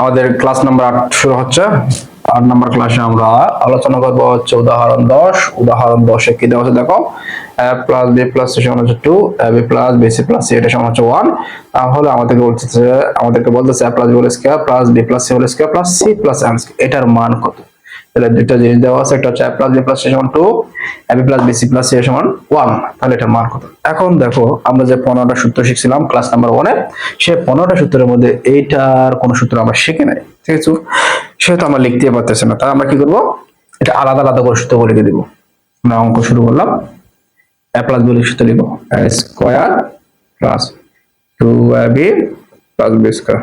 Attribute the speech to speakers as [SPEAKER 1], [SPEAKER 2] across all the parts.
[SPEAKER 1] আমাদের class number আট শুরু হচ্ছে। আট নাম্বার ক্লাসে আমরা আলোচনা করব হচ্ছে উদাহরণ দশ, উদাহরণ দশে কি দেওয়া আছে দেখো? প্লাস প্লাস হচ্ছে two plus B C plus হচ্ছে ওয়ান তাহলে আমাদেরকে বলতেছে আমাদেরকে বলতেছে plus plus plus C plus C plus M এটার মান কত? তাহলে দুইটা জিনিস দেওয়া আছে, একটা হচ্ছে a প্লাস বি প্লাস সমান two B plus C plus C সমান ওয়ান তাহলে এটার মান কত? এখন দেখো, আমরা যে পনেরোটা সূত্র শিখছিলাম ক্লাস নাম্বার ওয়ানে সে পনেরোটা সূত্রের মধ্যে এইটার কোন সূত্র আমরা শিখে নাই, ঠিক আছে? সেহেতু আমরা লিখতে পারতেছি না তাই আমরা কি করব? এটা আলাদা আলাদা করে সূত্র লিখে দিব। আমরা অঙ্ক শুরু করলাম। A প্লাস বি সূত্র লিখব। A square plus two B plus B square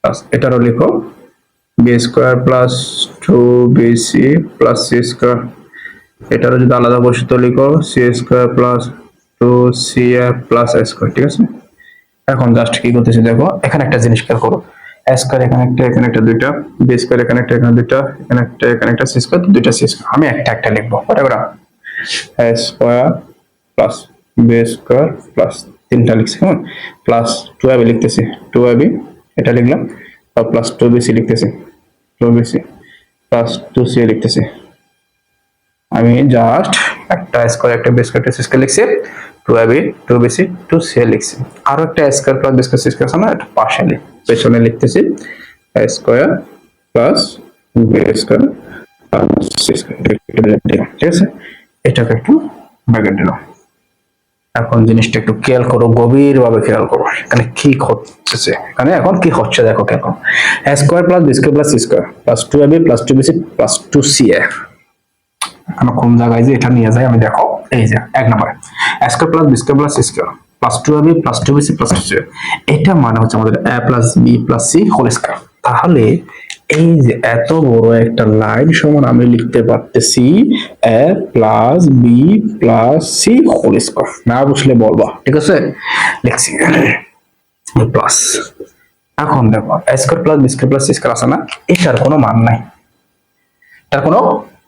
[SPEAKER 1] plus এটারও লিখো। B square plus two B C plus C square এটারও যদি আলাদা বসিত লিখো C square plus two C A plus square ঠিক আছে? এখন জাস্ট কি করতেছি দেখো, এখানে একটা জিনিস খেয়াল করো। স্কোয়ার এখানে একটা এখানে একটা, দুইটা বি স্কোয়ার এখানে একটা, এখানে দুইটা, এখানে একটা এখানে একটা সি স্কোয়ার দুইটা সি স্কোয়ার আমি একটা একটা লিখব A square plus B square plus তিনটা লিখছি হ্যাঁ প্লাস টু এবি লিখতেছি টু এবি এটা লিখলাম প্লাস টু বিসি লিখতেছি। বিসি প্লাস টু সি লিখতেছি। আমি জাস্ট একটা স্কোয়ার একটা বেস একটা স্কোয়ার লিখছি two AB two BC two C লিখছি। আরও একটা square plus base square square আছে না এটা পাশে লিখ পেছনে লিখতেছি। Square plus B square plus C ঠিক আছে? এটাকে একটু ব্র্যাকেট দিলাম। এখন জিনিসটা একটু খেয়াল করো গভীর ভাবে খেয়াল করো। এখানে কি হচ্ছে এখানে এখন কি হচ্ছে দেখো খেয়াল করো square plus B square plus C square plus two AB plus two BC plus two C A আমরা কোন জায়গায় যে এটা নিয়ে যাই আমি দেখো, এই যে এক নম্বর। Square plus B square plus C square plus two AB plus two BC plus two C এটা মানে হচ্ছে আমাদের A plus B plus C whole square তাহলে এই যে এত বড় একটা লাইন সমান আমি লিখতে পারতেছি A plus B plus C whole square. না বুঝলে বলবা। ঠিক আছে? লিখছি। প্লাস। এখন দেখো square plus B square plus C square আছে না? এটার কোনো মান নাই। এটার কোনো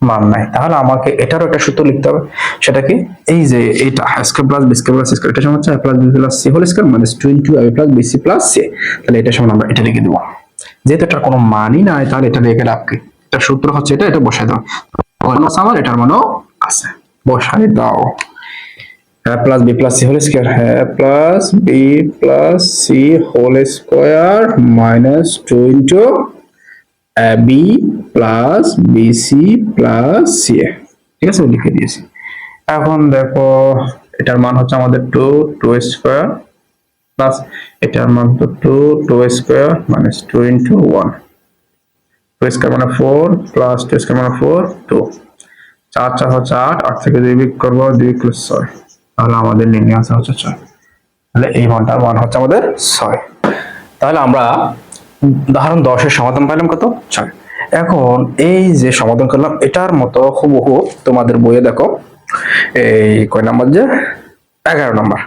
[SPEAKER 1] মান নাই। তাহলে আমাকে এটারও একটা সূত্র লিখতে হবে। সেটা কি? এই যে এটা square plus B square plus square, এটা সমান হচ্ছে plus B plus C whole square minus twenty a plus B C plus C. তাহলে এটা সমান আমরা এটা লিখে দেবো। যেহেতু এটার কোনো মানই নাই, তাহলে এটা লিখে লাভ কি? এটা সূত্র হচ্ছে এটা এটা বসাই দাও। আমার এটার মানও আছে। বসাই দাও। a plus B plus C whole square a plus B plus C whole square minus two into B plus BC plus C ঠিক আছে? লিখে দিয়েছি। এখন দেখো, এটার মান হচ্ছে আমাদের টু টু স্কোয়ার প্লাস এটার মান তো two two square minus two into one two square মানে ফোর প্লাস টু স্কোয়ার মানে ফোর টু চার চার হচ্ছে আট আট থেকে দুই বিক করব, দুই প্লাস ছয়। তাহলে আমাদের লিনিয়ার আনসার হচ্ছে ছয়। তাহলে এই মানটার মান হচ্ছে আমাদের ছয়। তাহলে আমরা উদাহরণ দশের সমাধান পাইলাম কত? ছয়। এখন এই যে সমাধান করলাম, এটার মতো হুবহু তোমাদের বইয়ে দেখো। এই কয় নাম্বার যে? এগারো নাম্বার।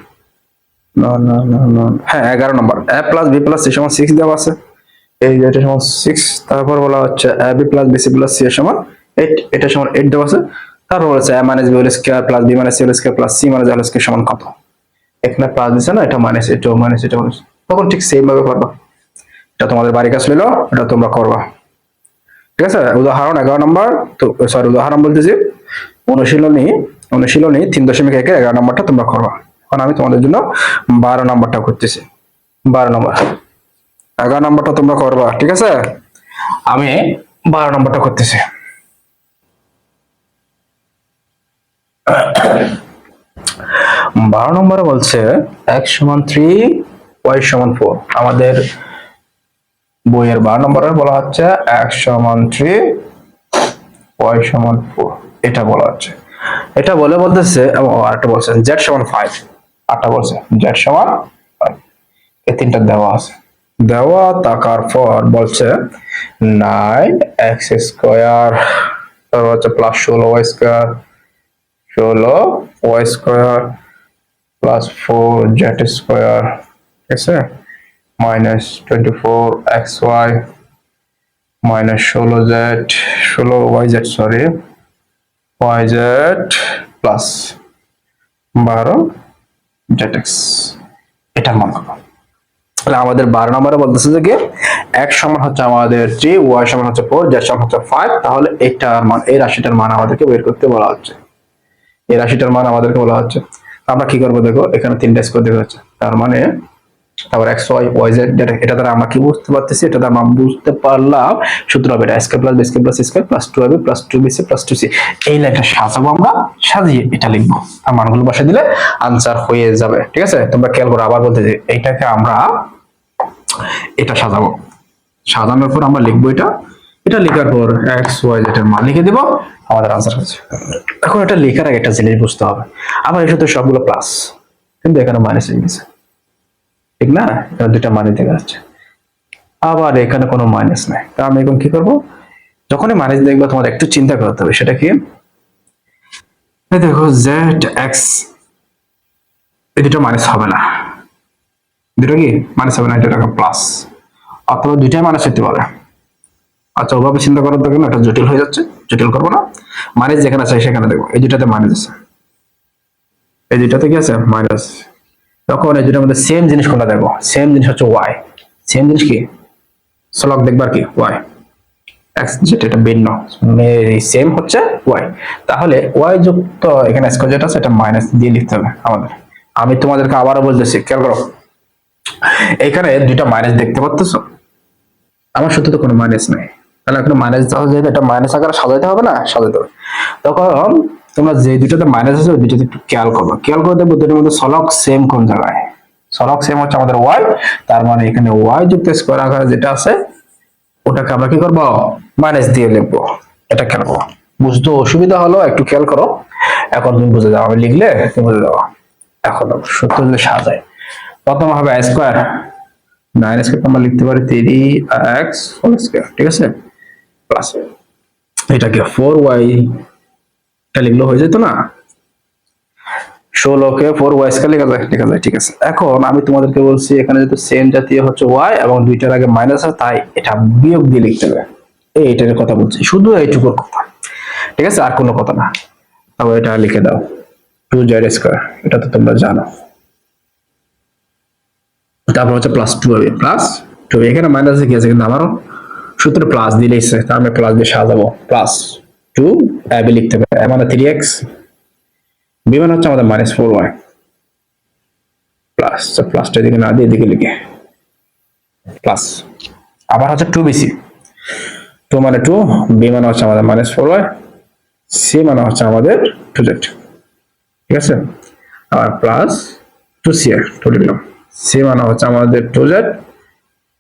[SPEAKER 1] হ্যাঁ এগারো নম্বর। A plus B plus C সমান সিক্স দেওয়া আছে। এই যে এটা সমান সিক্স তারপর বলা হচ্ছে A B plus plus C এর সমান এইট এটা সমান এইট দেওয়া আছে। তারপর বলেছে A minus B whole square plus B minus C whole square plus C minus whole square সমান কত? এখানে প্লাস দিছে না এটা মাইনাস এটা মাইনাস এটা মাইনাস তখন ঠিক সেম ভাবে করবা। এটা তোমাদের বাড়ি কাজ লইলো এটা তোমরা করবা। ঠিক আছে? উদাহরণ এগারো নম্বর তো সরি উদাহরণ বলতেছি। অনুশীলনী অনুশীলনী তিন দশমিক একের এগারো নম্বরটা তোমরা করবা। এখন আমি তোমাদের জন্য বারো নম্বরটা করতেছি। বারো নম্বর। এগারো নম্বরটা তোমরা করবা, ঠিক আছে? আমি বারো নম্বরটা করতেছি। বারো নম্বরে বলছে এক্স সমান থ্রি ওয়াই সমান ফোর আমাদের বইয়ের বারো নম্বরে বলা হচ্ছে এক্স সমান থ্রি ওয়াই সমান ফোর এটা বলা হচ্ছে। এটা বলে বলতেছে, এবং আরেকটা বলছে জেড সমান ফাইভ আটটা বলছে জেড সমান এই তিনটা দেওয়া আছে। দেওয়া থাকার পর বলছে নাইন এক্স স্কোয়ার তারপর হচ্ছে প্লাস ষোলো ওয়াই স্কোয়ার ষোলো Y square plus four Z square ঠিক আছে? Minus twenty four X Y minus ষোলো জেড ষোলো Y Z sorry Y Z plus বারো জেড এক্স এটার মান কত আমাদের বারো নম্বরে বলতেছে যে এক সমান হচ্ছে আমাদের থ্রি ওয়াই সমান হচ্ছে ফোর জেড সমান হচ্ছে ফাইভ তাহলে এইটার মান এই রাশিটার মান আমাদেরকে বের করতে বলা হচ্ছে। এই রাশিটার মান আমাদেরকে বলা হচ্ছে। আমরা কি করব দেখো? এখানে তিনটা স্কোর দেখা যাচ্ছে। তার মানে তারপর এক্স ওয়াই ওয়াই জেড এটা দ্বারা আমরা কি বুঝতে পারতেছি? এটা দ্বারা আমরা বুঝতে পারলাম সূত্র হবে এটা square plus B square plus square plus two হবে plus two B C plus two C এই লাইনটা সাজাবো আমরা, সাজিয়ে এটা লিখব। আর মানগুলো বসে দিলে আনসার হয়ে যাবে। ঠিক আছে? তোমরা খেয়াল করো, আবার বলতে এইটাকে আমরা এটা সাজাবো। সাজানোর পর আমরা লিখব এটা। এটা লেখার পর এক্স ওয়াই জেড এর মান লিখে দিব। আমাদের আনসার হচ্ছে। এখন এটা লেখার আগে একটা জিনিস বুঝতে হবে। আমার এর সাথে সবগুলো প্লাস কিন্তু এখানে মাইনাস হয়ে গেছে। ঠিক না? এটা দুটা মানে দেখা যাচ্ছে আবার এখানে কোনো মাইনাস নাই। তা আমি এখন কি করব? যখনই মাইনাস দেখব, তোমার একটু চিন্তা করতে হবে। সেটা কি? দেখো জেড এক্স এই দুটো মাইনাস হবে না। দুটো কি? মাইনাস হবে না, এটা প্লাস অথবা দুইটাই মাইনাস হতে পারে। আচ্ছা ওভাবে চিন্তা করার দরকার না এটা জটিল হয়ে যাচ্ছে। জটিল করব না। মাইনাস যেখানে আছে, সেখানে দেখব। এই দুটাতে মাইনাস আছে। এই দুটাতে কি আছে মাইনাস তখন এই দুটার মধ্যে সেম জিনিস কোনটা দেখো সেম জিনিস হচ্ছে ওয়াই সেম জিনিস কি? সলক দেখবার কি? ওয়াই এক্স যেটা ভিন্ন। সেম হচ্ছে ওয়াই তাহলে ওয়াই যুক্ত এখানে স্কোয়ার যেটা এটা মাইনাস দিয়ে লিখতে হবে আমাদের। আমি তোমাদেরকে আবারও বলতেছি, খেয়াল করো। এখানে দুইটা মাইনাস দেখতে পাচ্ছ আমার সত্যি তো কোনো মাইনাস নাই। তাহলে এখন মাইনাস যেহেতু এটা মাইনাস আকারে সাজাইতে হবে না? সাজাইতে হবে। তখন তোমরা যে দুইটাতে মাইনাস আছে, ওই দুইটাতে একটু খেয়াল করবে খেয়াল করে দেখব দুটোর মধ্যে সলক সেম কোন জায়গায়? সলক সেম হচ্ছে আমাদের ওয়াই তার মানে এখানে ওয়াই যুক্ত স্কোয়ার আকারে যেটা আছে, ওটাকে আমরা কি করব? মাইনাস দিয়ে লিখব। এটা খেয়াল করো। বুঝতে অসুবিধা হলো, একটু খেয়াল করো। এখন তুমি বুঝে যাও, আমি লিখলে তুমি বুঝে যাও। এখন সত্য যদি সাজায় প্রথম হবে স্কোয়ার নাইন স্কোয়ার আমরা লিখতে পারি থ্রি এক্স হোল স্কোয়ার ঠিক আছে? প্লাস এটাকে ফোর ওয়াই এটা লিখলে হয়ে যেত না। ষোলোকে ফোর ওয়াই স্কোয়ার লেখা যায় লেখা যায়, ঠিক আছে। এখন আমি তোমাদেরকে বলছি, এখানে যেহেতু সেম জাতীয় হচ্ছে ওয়াই এবং দুইটার আগে মাইনাস আছে, তাই এটা বিয়োগ দিয়ে লিখতে হবে। এই এটার কথা বলছি, শুধু এইটুকুর কথা। ঠিক আছে, আর কোনো কথা না। তারপর এটা লিখে দাও টু জেড স্কোয়ার এটা তো তোমরা জানো। তারপর হচ্ছে প্লাস টু হবে প্লাস টু এখানে মাইনাস কি আছে কিন্তু আমারও সূত্র প্লাস দিলেই সে তার আমি প্লাস দিয়ে সাজাবো প্লাস টু অ্যাবি লিখতে এ মানে থ্রি এক্স বি মানে হচ্ছে আমাদের মাইনাস ফোর ওয়াই প্লাস প্লাসটা এদিকে না দিয়ে এদিকে লিখে। প্লাস আবার হচ্ছে টু বিসি টু মানে টু বি মানে হচ্ছে আমাদের মাইনাস ফোর ওয়াই সি মানে হচ্ছে আমাদের টু জেড ঠিক আছে? আবার প্লাস টু সি আর টু লিখলাম। সি মানে হচ্ছে আমাদের টু জেড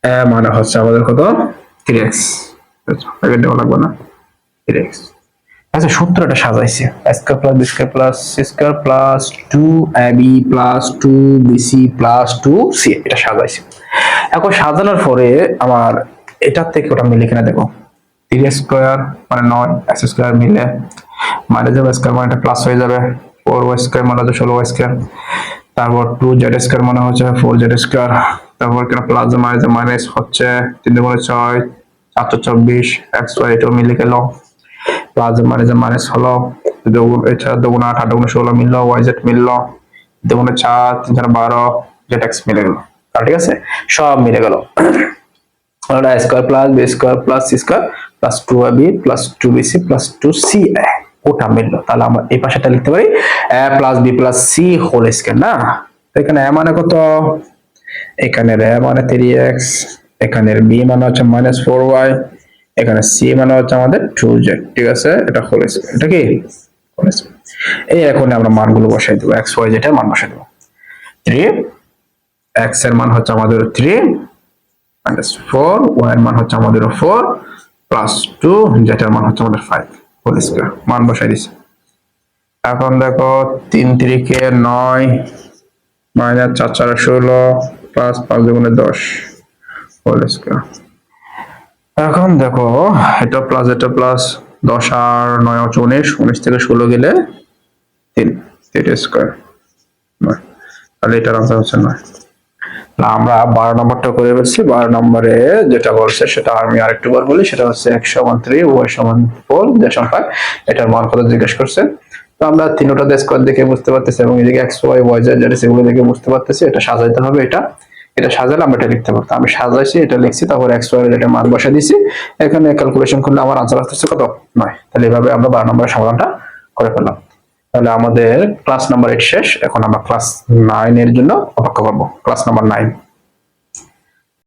[SPEAKER 1] এ মানে হচ্ছে আমাদের কত? থ্রি এক্স প্যাকেট দেওয়া লাগবে না। থ্রি এক্স আচ্ছা সূত্রটা সাজাইছে। Square plus B square plus C square plus two A B plus two BC plus two C এটা সাজাইছে। এখন সাজানোর পরে আমার এটার থেকে ওটা মিলে কিনা দেখো। থ্রি স্কোয়ার মানে নয় এক্স স্কোয়ার মিলে। মাইনাস যাবে স্কোয়ার মানে এটা প্লাস হয়ে যাবে। ফোর ওয়াই স্কোয়ার মানে হচ্ছে ষোলো ওয়াই স্কোয়ার তারপর টু জেড স্কোয়ার মানে হচ্ছে ফোর জেড স্কোয়ার তারপর কেন প্লাস মাইনাস মাইনাস হচ্ছে তিন দুগুণে ছয় চারশো চব্বিশ ওয়াই এটাও মিলে গেল। প্লাস মাইনাস মাইনাস হলো দুগুণ এটা দুগুণ আট আট দুগুণে ষোলো মিললো, ওয়াই জেড মিললো দুগুণে চার, তিন, চার, বারো, জেড এক্স মিলে গেল। ঠিক আছে? সব মিলে গেল। ওটা square plus B square plus C square plus two B plus two B C plus two C ওটা মিললো। তাহলে আমরা এই পাশেটা লিখতে পারি, A plus B plus C whole square, না? এখানে এ মানে কত? এখানে এ মানে থ্রি এক্স, এখানে বি মানে হচ্ছে মাইনাস ফোর ওয়াই এখানে সি মানে হচ্ছে আমাদের টু জেড ঠিক আছে? এটা হোল এটা কি? এই এখন আমরা মানগুলো বসাই দেবো এক্স ওয়াই এর মান বসাই দেবো। থ্রি এক্সের মান হচ্ছে আমাদের থ্রি মাইনাস ফোর ওয়াই এর মান হচ্ছে আমাদের ফোর প্লাস টু যেটার মান হচ্ছে আমাদের ফাইভ হোল স্কোয়ার মান বসাই দিছে। এখন দেখো, তিন তিরিকে নয় মাইনাস চার চার, ষোলো প্লাস পাঁচ, দুগুণে দশ হোল স্কোয়ার এখন দেখো এটা প্লাস এটা প্লাস দশ আর নয় উনিশ উনিশ থেকে ষোলো গেলে তিন তিন স্কোয়ার তাহলে এটার আনসার হচ্ছে নয় না আমরা বারো নম্বরটা করে ফেলছি বারো নম্বরে যেটা বলছে সেটা আমি আরেকটু বার বলি সেটা হচ্ছে এক সমান থ্রি ওয়াই সমান ফোর যে সংখ্যা এটার মান কত জিজ্ঞেস করছে তো আমরা তিনটা স্কোয়ার দেখে বুঝতে পারতেছি এবং এদিকে এক্স ওয়াই ওয়াই যেটা সেগুলো দেখে বুঝতে পারতেছি এটা সাজাইতে হবে এটা এটা সাজালে আমরা এটা লিখতে পারতাম। আমি সাজাইছি, এটা লিখছি, তারপর এক্স ওয়াই এটা মান বসা দিছি। এখানে ক্যালকুলেশন করলে আমার আনসার আসতেছে কত? নয়। তাহলে এভাবে আমরা বারো নম্বরের সমাধানটা করে ফেললাম। তাহলে আমাদের ক্লাস নাম্বার এইট শেষ। এখন আমরা ক্লাস নাইনের জন্য অপেক্ষা করব। Class number nine